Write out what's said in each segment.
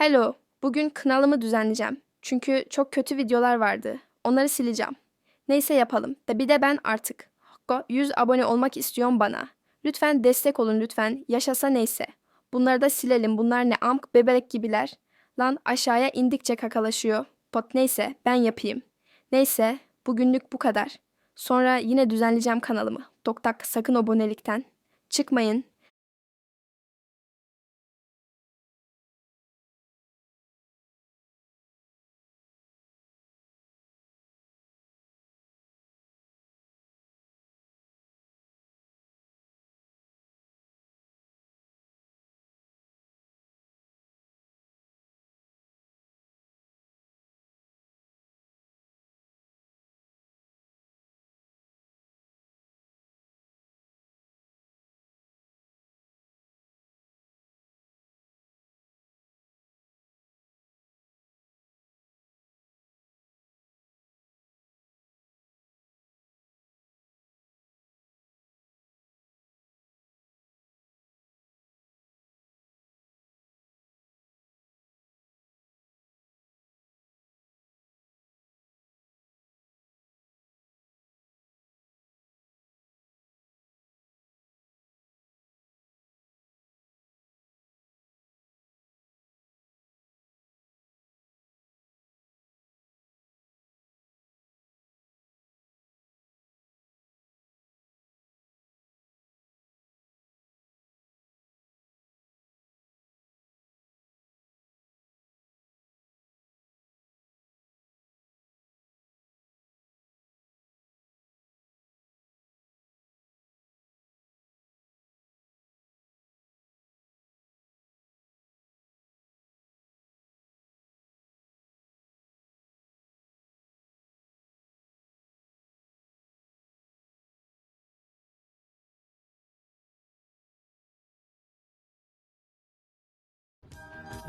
Hello, bugün kanalımı düzenleyeceğim. Çünkü çok kötü videolar vardı. Onları sileceğim. Neyse yapalım. Da bir de ben artık. Hakka 100 abone olmak istiyorum bana. Lütfen destek olun lütfen. Yaşasa neyse. Bunları da silelim. Bunlar ne amk bebelek gibiler. Lan aşağıya indikçe kakalaşıyor. Pot neyse ben yapayım. Neyse bugünlük bu kadar. Sonra yine düzenleyeceğim kanalımı. Doktak sakın abonelikten. Çıkmayın.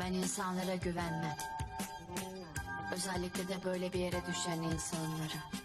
Ben insanlara güvenmem. Özellikle de böyle bir yere düşen insanlara.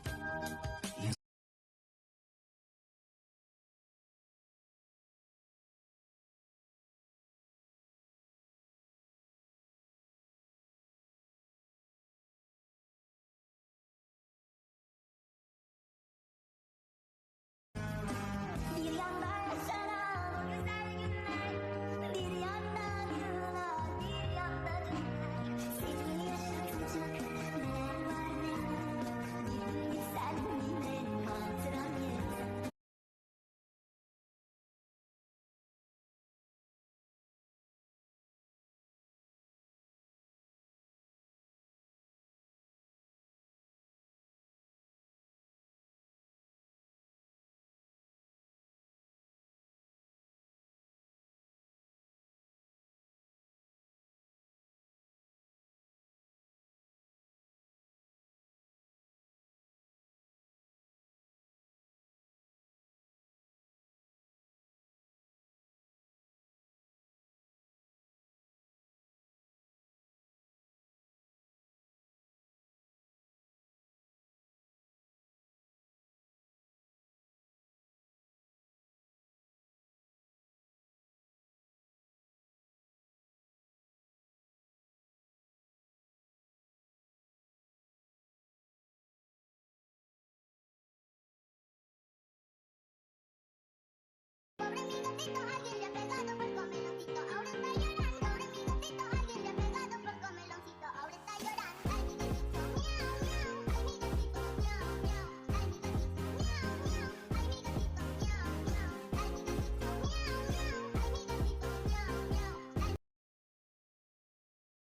Chicago.